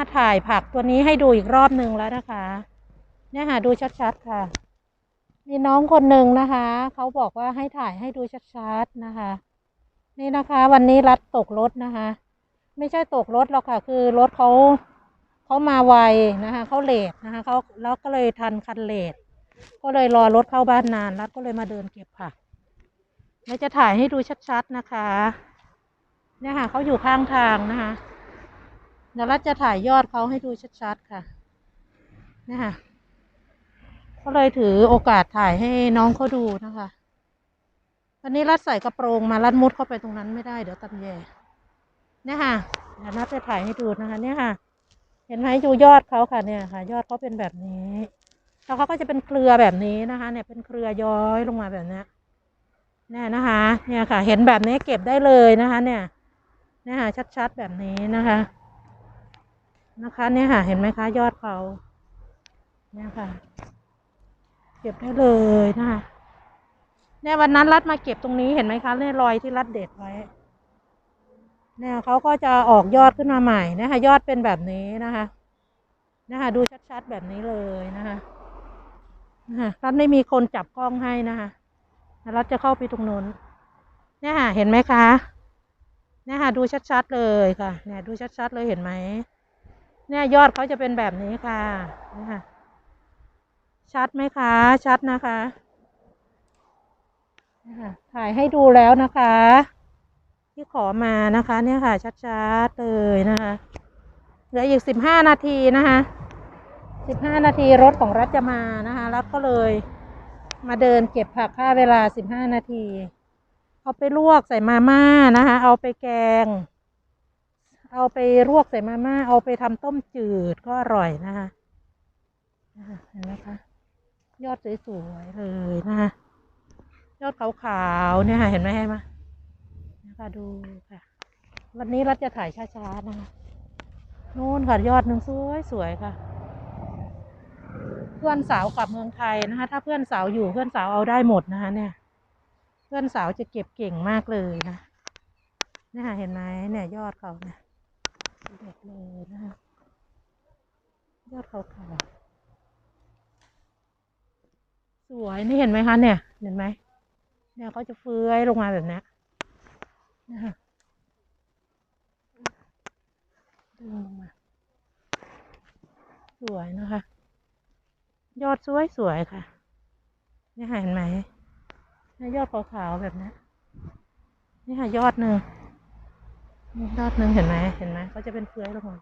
มาถ่ายผักตัวนี้ให้ดูอีกรอบหนึ่งแล้วนะคะ เนี่ยค่ะดูชัดๆค่ะ มีน้องคนหนึ่งนะคะ เขาบอกว่าให้ถ่ายให้ดูชัดๆนะคะ นี่นะคะ วันนี้รัดตกรถนะคะ ไม่ใช่ตกรถหรอกค่ะ คือรถเขาเขามาไวนะคะเขาเลทนะคะเขาแล้วก็เลยทันคันเลทก็เลยรอรถเข้าบ้านนานรัดก็เลยมาเดินเก็บผักเดี๋ยวจะถ่ายให้ดูชัดๆนะคะ เนี่ยค่ะเขาอยู่ข้างทางนะคะ เดี๋ยวรัฐจะถ่ายยอดเขาให้ดูชัดๆค่ะเนี่ยค่ะก็เลยถือโอกาสถ่ายให้น้องเขาดูนะคะวันนี้รัดใส่กระโปรงมารัดมุดเข้าไปตรงนั้นไม่ได้เดี๋ยวตำแยเนี่ยค่ะเดี๋ยวรัฐจะถ่ายให้ดูนะคะ เนี่ยค่ะ เห็นไหมดูยอดเขาค่ะเนี่ยค่ะ ยอดเขาเป็นแบบนี้แล้วเขาก็จะเป็นเครือแบบนี้นะคะ เนี่ยเป็นเครือย้อยลงมาแบบนี้เนี่ยนะคะ เนี่ยค่ะ เห็นแบบนี้เก็บได้เลยนะคะ เนี่ยเนี่ยค่ะชัดๆแบบนี้นะคะ นะคะเนี่ยค่ะ เห็นไหมคะ ยอดเขาเนี่ยค่ะ เก็บได้เลยนะคะเนี่ยวันนั้นรัดมาเก็บตรงนี้เห็นไหมคะเนี่ยรอยที่รัดเด็ดไว้เนี่ยเขาก็จะออกยอดขึ้นมาใหม่นะคะยอดเป็นแบบนี้นะคะนะคะดูชัดๆแบบนี้เลยนะคะนะคะรัดไม่มีคนจับกล้องให้นะคะรัดจะเข้าไปตรงนู้นเนี่ยค่ะเห็นไหมคะเนี่ยค่ะดูชัดๆเลยค่ะ เนี่ยดูชัดๆเลยเห็นไหม เนี่ยยอดเขาจะเป็นแบบนี้ค่ะนี่ค่ะ ชัดไหมคะ ชัดนะคะนี่ค่ะถ่ายให้ดูแล้วนะคะ ที่ขอมานะคะ เนี่ยค่ะ ชัดๆเลยนะคะเหลืออีกสิบห้านาทีนะคะสิบห้านาทีรถของรัฐจะมานะคะรัฐก็เลย มาเดินเก็บผักค่าเวลาสิบห้านาที เอาไปลวกใส่มาม่านะคะ เอาไปแกง เอาไปลวกใส่มาม่า เอาไปทำต้มจืดก็อร่อยนะคะเห็นไหมคะ ยอดสวยๆเลยนะคะยอดขาวๆเนี่ยค่ะเห็นไหมให้มานะคะดูค่ะ วันนี้รัฐจะถ่ายช้าๆนะคะนู่นค่ะยอดหนึ่งสวยๆค่ะ เพื่อนสาวกลับเมืองไทยนะคะ ถ้าเพื่อนสาวอยู่เพื่อนสาวเอาได้หมดนะคะเนี่ย เพื่อนสาวจะเก็บเก่งมากเลยนะเนี่ยค่ะเห็นไหมเนี่ยยอดเขาเนี่ย เด็ดเลยนะคะยอดเขาขาวสวยนี่เห็นไหมคะเนี่ย เห็นไหมเนี่ยเขาจะเฟื้อยลงมาแบบนี้นะคะดึงลงมาสวยนะคะ ยอดสวยสวยค่ะนี่เห็นไหมนี่ยอดขาวๆแบบนี้นี่ค่ะยอดหนึ่ง ยอดหนึ่งเห็นไหมเห็นไหมเขาจะเป็นเฟื้อยลงมา